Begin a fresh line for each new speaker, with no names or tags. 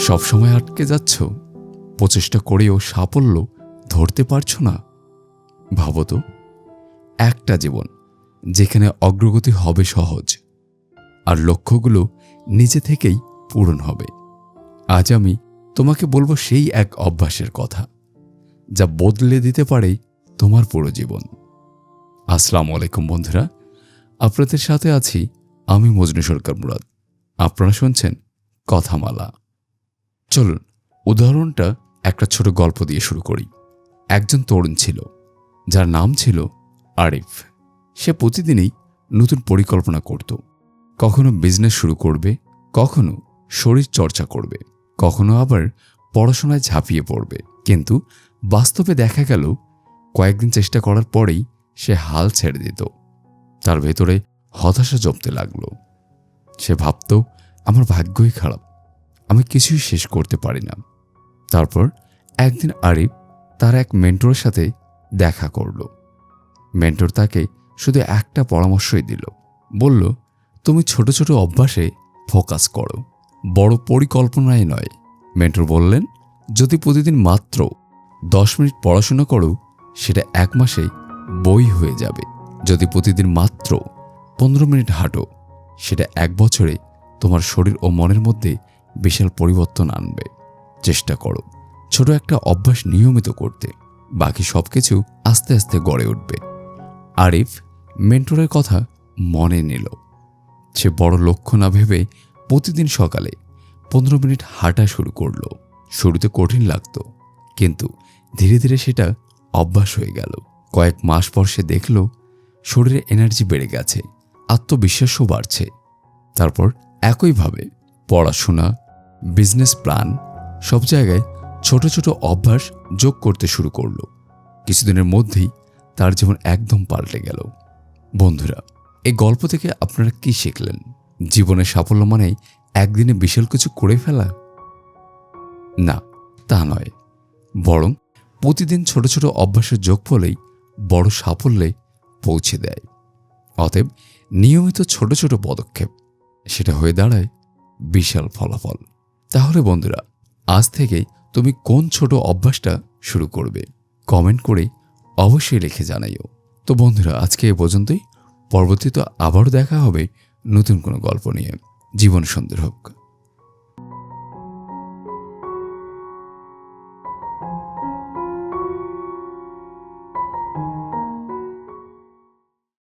সবসময় আটকে যাচ্ছ? প্রচেষ্টা করেও সাফল্য ধরতে পারছ না? ভাবো একটা জীবন যেখানে অগ্রগতি হবে সহজ আর লক্ষ্যগুলো নিজে থেকেই পূরণ হবে। আজ আমি তোমাকে বলব সেই এক অভ্যাসের কথা যা বদলে দিতে পারে তোমার পুরো জীবন। আসসালামু আলাইকুম বন্ধুরা, আপনাদের সাথে আছি আমি মজনু সরকার মুরাদ। আপনারা শুনছেন কথামালা। চলুন, উদাহরণটা একটা ছোট গল্প দিয়ে শুরু করি। একজন তরুণ ছিল, যার নাম ছিল আরিফ। সে প্রতিদিনই নতুন পরিকল্পনা করত। কখনো বিজনেস শুরু করবে, কখনো শরীর চর্চা করবে, কখনো আবার পড়াশোনায় ঝাঁপিয়ে পড়বে। কিন্তু বাস্তবে দেখা গেল, কয়েকদিন চেষ্টা করার পরেই সে হাল ছেড়ে দিত। তার ভেতরে হতাশা জমতে লাগল। সে ভাবত, আমার ভাগ্যই খারাপ। আমি কিছুই শেষ করতে পারি না। তারপর একদিন আরিফ তার এক মেন্টরের সাথে দেখা করল। মেন্টর তাকে শুধু একটা পরামর্শই দিল। বলল, তুমি ছোট ছোট অভ্যাসে ফোকাস করো। বড় পরিকল্পনায় নয়। মেন্টর বললেন, যদি প্রতিদিন মাত্র দশ মিনিট পড়াশোনা করো, সেটা এক মাসে বই হয়ে যাবে। যদি প্রতিদিন মাত্র পনেরো মিনিট হাঁটো, সেটা এক বছরে তোমার শরীর ও মনের মধ্যে বিশাল পরিবর্তন আনবে। চেষ্টা করো। ছোট একটা অভ্যাস নিয়মিত করতে। বাকি সব কিছু আস্তে আস্তে গড়ে উঠবে। আরিফ মেন্টরের কথা মনে নিল। সে বড় লক্ষ্য না ভেবে প্রতিদিন সকালে পনেরো মিনিট হাঁটা শুরু করল। শুরুতে কঠিন লাগতো, কিন্তু ধীরে ধীরে সেটা অভ্যাস হয়ে গেল। কয়েক মাস পর সে দেখল, শরীরে এনার্জি বেড়ে গেছে, আত্মবিশ্বাসও বাড়ছে। তারপর একইভাবে পড়াশোনা বিজনেস প্ল্যান সব জায়গায় ছোট ছোট অভ্যাস যোগ করতে শুরু করল। কিছুদিনের মধ্যেই তার জীবন একদম পাল্টে গেল। বন্ধুরা, এই গল্প থেকে আপনারা কি শিখলেন? জীবনের সাফল্য মানে একদিনে বিশাল কিছু করে ফেলা? না, তা নয়। বরং প্রতিদিন ছোট ছোট অভ্যাসের যোগফলেই বড় সাফল্যে পৌঁছে দেয়। অতএব নিয়মিত ছোট ছোট পদক্ষেপ, সেটা হয়ে দাঁড়ায় বিশাল ফলাফল। তাহলে বন্ধুরা, আজ থেকে তুমি কোন ছোট অভ্যাসটা শুরু করবে? কমেন্ট করে অবশ্যই লিখে জানাইও। তো বন্ধুরা, আজকে এ পর্যন্তই। পরবর্তীতে আবারও দেখা হবে নতুন কোনো গল্প নিয়ে। জীবন সুন্দর হোক।